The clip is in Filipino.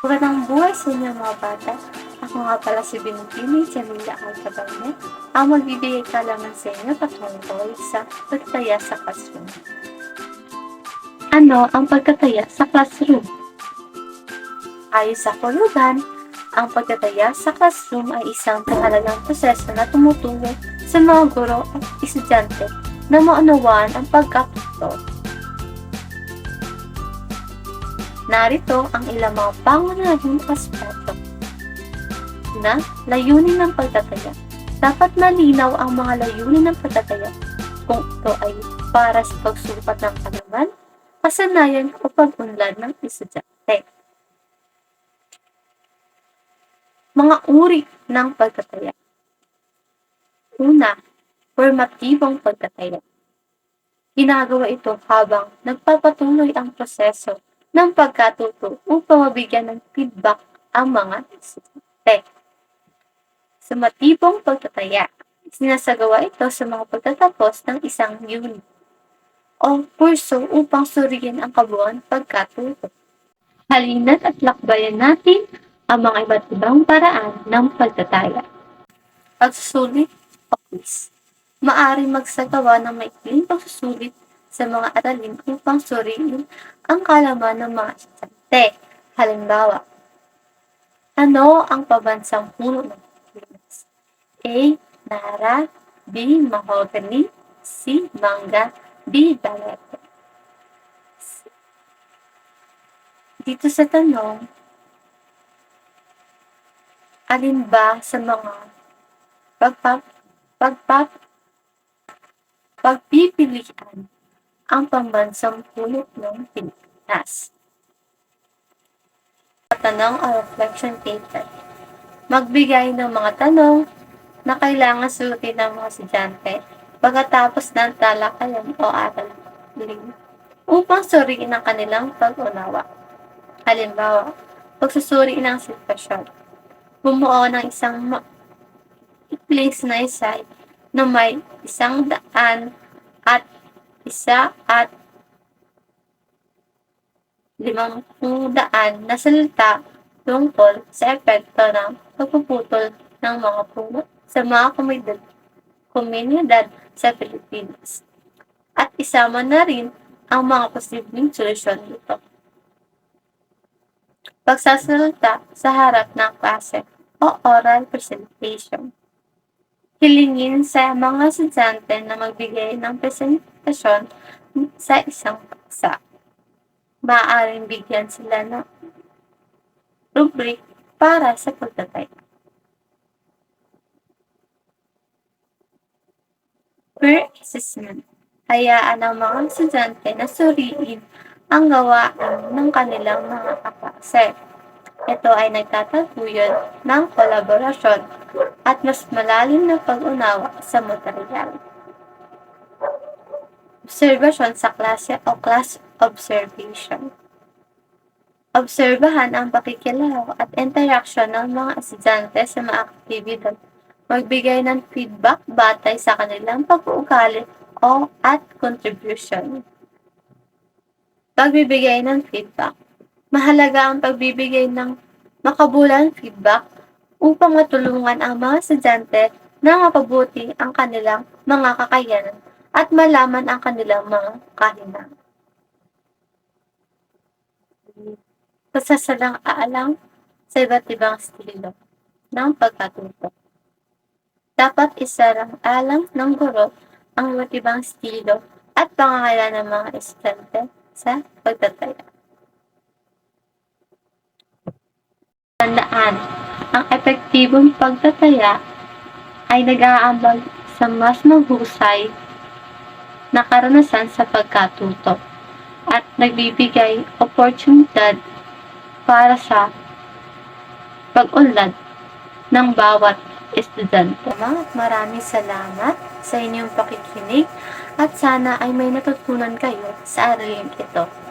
Magandang buhay sa inyo mga bata. Ako nga pala si Binutini, si Amelia Alcabanet. Ang magbibigay kalaman sa inyo patungkol sa pagtaya sa classroom. Ano ang pagtataya sa classroom? Ayon sa kulugan, ang pagtataya sa classroom ay isang kahalagang proseso na tumutulong sa mga guro at estudyante na maunawaan ang pagkatuto Narito ang ilang mga pangunahing aspeto na layunin ng pagtataya. Dapat malinaw ang mga layunin ng pagtataya kung ito ay para sa pagsukat ng kalaman, kasanayan o pag-unlad ng estudyante. Mga uri ng pagtataya. Una, formatibong pagtataya. Ginagawa ito habang nagpapatuloy ang proseso ng pagkatuto upang mabigyan ng feedback ang mga estudyante. Sumatibong pagtataya. Sinasagawa ito sa mga pagtatapos ng isang unit o kurso upang suriin ang kabuuan pagkatuto. Halina't at lakbayan natin ang mga iba't ibang paraan ng pagtataya. Pagsusulit o quiz. Maari magsagawa ng maikling pagsusulit sa mga aralin upang suriin ang kalaman ng mga estudyante. Halimbawa, ano ang pabansang puno ng Pilipinas? A. Nara B. Mahogany C. Mangga D. Balete Dito sa tanong, alin ba sa mga pagpap pagpap pagpipilian ang pambansang puno ng Pilipinas? Tanong o reflection paper. Magbigay ng mga tanong na kailangan sugutin ng mga estudyante pagkatapos ng talakayan o aralin upang suriin ang kanilang pag-unawa. Halimbawa, pagsusuri ng sitwasyon. Bumuo ng isang iklis na isay na may isang daan at isa at limang daan na salita tungkol sa epekto ng pagpuputol ng mga puno sa mga komunidad, komunidad sa Pilipinas. At isama na rin ang mga posibleng solusyon nito. Pagsasalita sa harap ng klase o oral presentation. Hilingin sa mga estudyante na magbigay ng presentasyon sa isang paksa. Maaaring bigyan sila ng rubric para sa pagtatay. Per assessment. Hayaan ang mga estudyante na suriin ang gawaan ng kanilang mga kaklase. Ito ay nagtataguyod ng kolaborasyon at mas malalim na pag-unawa sa material. Obserbasyon sa klase o class observation. Obserbahan ang pakikilahok at interaksyon ng mga estudyante sa mga aktibidad. Magbigay ng feedback batay sa kanilang pag-uugali o at contribution. Pagbibigay ng feedback. Mahalaga ang pagbibigay ng makabulang feedback upang matulungan ang mga estudyante na mapabuti ang kanilang mga kakayanan at malaman ang kanilang mga kahinaan. Pasasalang aalang sa iba't ibang estilo ng pagkatuto. Dapat isarang alang ng guro ang iba't ibang estilo at pangangailangan ng mga estudyante sa pagtataya. Tandaan, ang epektibong pagtataya ay nag-aambag sa mas mahusay na karanasan sa pagkatuto at nagbibigay oportunidad para sa pag-unlad ng bawat estudyante. Maraming salamat sa inyong pakikinig at sana ay may natutunan kayo sa aralin ito.